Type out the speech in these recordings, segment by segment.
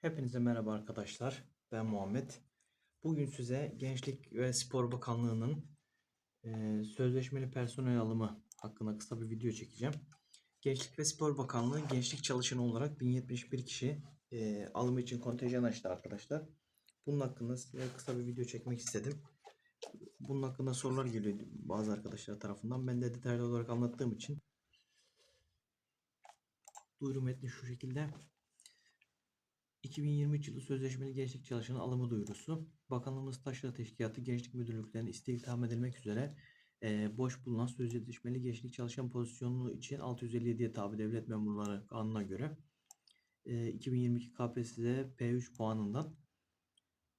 Hepinize merhaba arkadaşlar. Ben Muhammed. Bugün size Gençlik ve Spor Bakanlığı'nın eee, sözleşmeli personel alımı hakkında kısa bir video çekeceğim. Gençlik ve Spor Bakanlığı gençlik çalışanı olarak 1071 kişi eee, alımı için kontenjan açtı arkadaşlar. Bunun hakkında size kısa bir video çekmek istedim. Bunun hakkında sorular geliyor bazı arkadaşlar tarafından. Ben de detaylı olarak anlattığım için duyuru metni şu şekilde. 2023 yılı sözleşmeli gençlik çalışanı alımı duyurusu. Bakanlığımız Taşra Teşkilatı Gençlik Müdürlüklerine istihdam edilmek üzere eee, boş bulunan sözleşmeli gençlik çalışan pozisyonu için 657'ye tabi devlet memurları kanuna göre eee, 2022 KPSS P3 puanından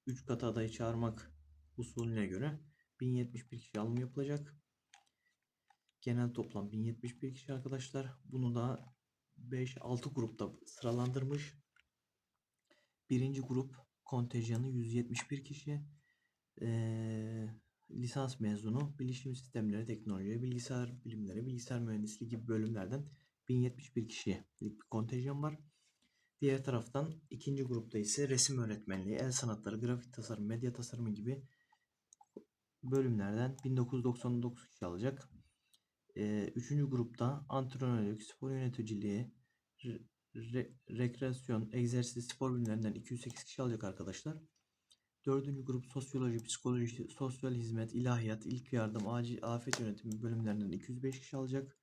3 katı adayı çağırmak usulüne göre 1071 kişi alım yapılacak. Genel toplam 1071 kişi arkadaşlar. Bunu da 5-6 grupta sıralandırmış. Birinci grup kontenjanı 171 kişi. Eee, lisans mezunu bilişim sistemleri, teknoloji, bilgisayar bilimleri, bilgisayar mühendisliği gibi bölümlerden 1071 kişilik bir kontenjan var. Diğer taraftan ikinci grupta ise resim öğretmenliği, el sanatları, grafik tasarım, medya tasarımı gibi bölümlerden 1999 kişi alacak. Eee, üçüncü grupta antrenörlük, spor yöneticiliği, re- re- rekreasyon, egzersiz, spor bilimlerinden 208 kişi alacak arkadaşlar. Dördüncü grup sosyoloji, psikoloji, sosyal hizmet, ilahiyat, ilk yardım, acil afet yönetimi bölümlerinden 205 kişi alacak.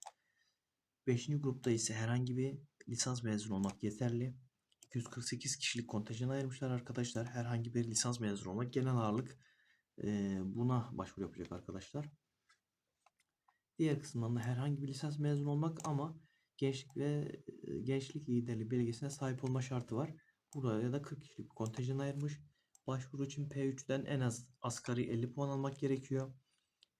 Beşinci grupta ise herhangi bir lisans mezunu olmak yeterli. 248 kişilik kontenjan ayırmışlar arkadaşlar. Herhangi bir lisans mezunu olmak genel ağırlık buna başvuru yapacak arkadaşlar. Diğer kısımdan da herhangi bir lisans mezunu olmak ama gençlik ve gençlik liderliği belgesine sahip olma şartı var. Buraya da 40 kişilik bir kontenjan ayırmış. Başvuru için P3'ten en az asgari 50 puan almak gerekiyor.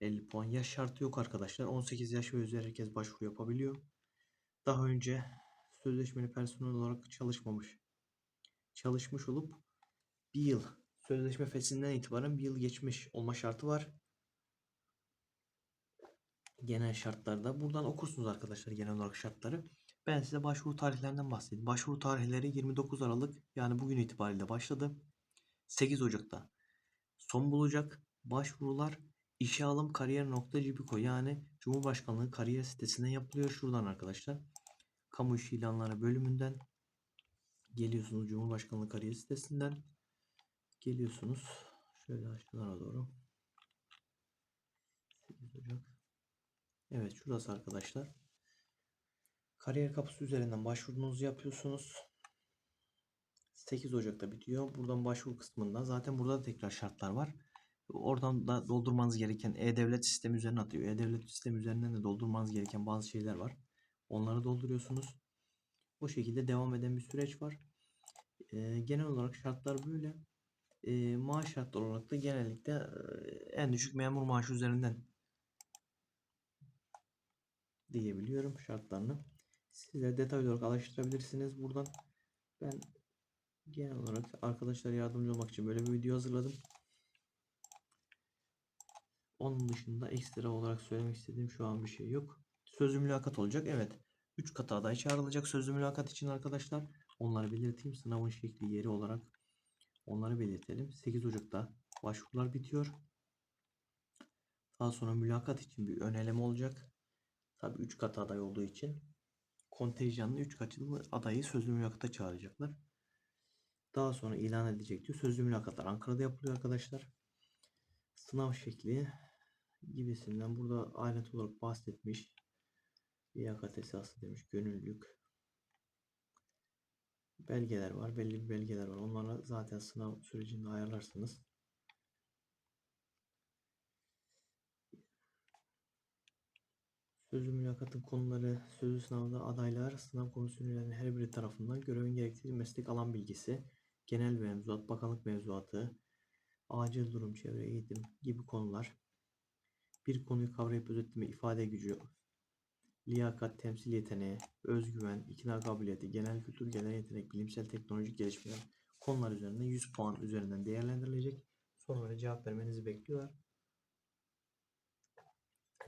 50 puan yaş şartı yok arkadaşlar. 18 yaş ve üzeri herkes başvuru yapabiliyor. Daha önce sözleşmeli personel olarak çalışmamış. Çalışmış olup bir yıl sözleşme feslinden itibaren bir yıl geçmiş olma şartı var genel şartlarda. Buradan okursunuz arkadaşlar genel olarak şartları. Ben size başvuru tarihlerinden bahsedeyim. Başvuru tarihleri 29 Aralık yani bugün itibariyle başladı. 8 Ocak'ta son bulacak. Başvurular işe alım kariyer.cibiko yani Cumhurbaşkanlığı kariyer sitesinden yapılıyor. Şuradan arkadaşlar. Kamu işi ilanları bölümünden geliyorsunuz Cumhurbaşkanlığı kariyer sitesinden geliyorsunuz. Şöyle aşağılara doğru. 8 Ocak. Evet şurası arkadaşlar. Kariyer kapısı üzerinden başvurunuzu yapıyorsunuz. 8 Ocak'ta bitiyor. Buradan başvuru kısmında zaten burada da tekrar şartlar var. Oradan da doldurmanız gereken e-devlet sistemi üzerine atıyor. E-devlet sistemi üzerinden de doldurmanız gereken bazı şeyler var. Onları dolduruyorsunuz. Bu şekilde devam eden bir süreç var. Ee, genel olarak şartlar böyle. Ee, maaş şartları olarak da genellikle e, en düşük memur maaşı üzerinden diyebiliyorum şartlarını. Siz de detaylı olarak alıştırabilirsiniz buradan. Ben genel olarak arkadaşlara yardımcı olmak için böyle bir video hazırladım. Onun dışında ekstra olarak söylemek istediğim şu an bir şey yok. Sözlü mülakat olacak. Evet. 3 katı aday çağrılacak sözlü mülakat için arkadaşlar. Onları belirteyim. Sınavın şekli yeri olarak onları belirtelim. 8 Ocak'ta başvurular bitiyor. Daha sonra mülakat için bir ön eleme olacak. Tabii 3 katı aday olduğu için kontenjanlı 3 katı adayı sözlü mülakata çağıracaklar. Daha sonra ilan edecek diyor. Sözlü mülakatlar Ankara'da yapılıyor arkadaşlar. Sınav şekli gibisinden burada ayrıntı olarak bahsetmiş. Liyakat esası demiş. Gönüllülük. Belgeler var. Belli bir belgeler var. Onları zaten sınav sürecinde ayarlarsınız. Sözlü mülakatın konuları, sözlü sınavda adaylar, sınav üyelerinin her biri tarafından görevin gerektiği meslek alan bilgisi, genel mevzuat, bakanlık mevzuatı, acil durum, çevre, eğitim gibi konular. Bir konuyu kavrayıp özetleme, ifade gücü, liyakat, temsil yeteneği, özgüven, ikna kabiliyeti, genel kültür, genel yetenek, bilimsel teknolojik gelişmeler konular üzerinde 100 puan üzerinden değerlendirilecek. Sonra cevap vermenizi bekliyorlar.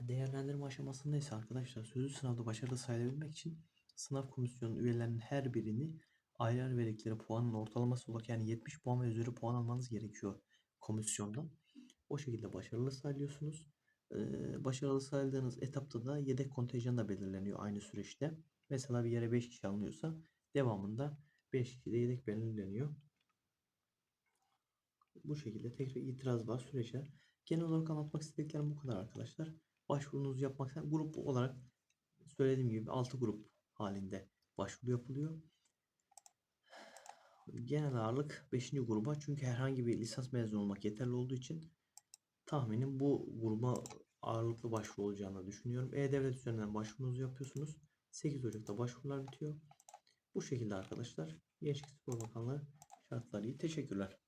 Değerlendirme aşamasında ise arkadaşlar sözlü sınavda başarılı sayılabilmek için sınav komisyonu üyelerinin her birini ayrı ayrı verdikleri puanın ortalaması olarak yani 70 puan ve üzeri puan almanız gerekiyor komisyondan. O şekilde başarılı sayılıyorsunuz. Ee, başarılı sayıldığınız etapta da yedek kontenjan da belirleniyor aynı süreçte. Mesela bir yere 5 kişi alınıyorsa devamında 5 kişi de yedek belirleniyor. Bu şekilde tekrar itiraz var sürece. Genel olarak anlatmak istediklerim bu kadar arkadaşlar. Başvurunuzu yapmak grup olarak söylediğim gibi 6 grup halinde başvuru yapılıyor. Genel ağırlık 5. gruba çünkü herhangi bir lisans mezunu olmak yeterli olduğu için tahminim bu gruba ağırlıklı başvuru olacağını düşünüyorum. E-Devlet üzerinden başvurunuzu yapıyorsunuz. 8 Ocak'ta başvurular bitiyor. Bu şekilde arkadaşlar. Gençlik Spor Bakanlığı şartları iyi. Teşekkürler.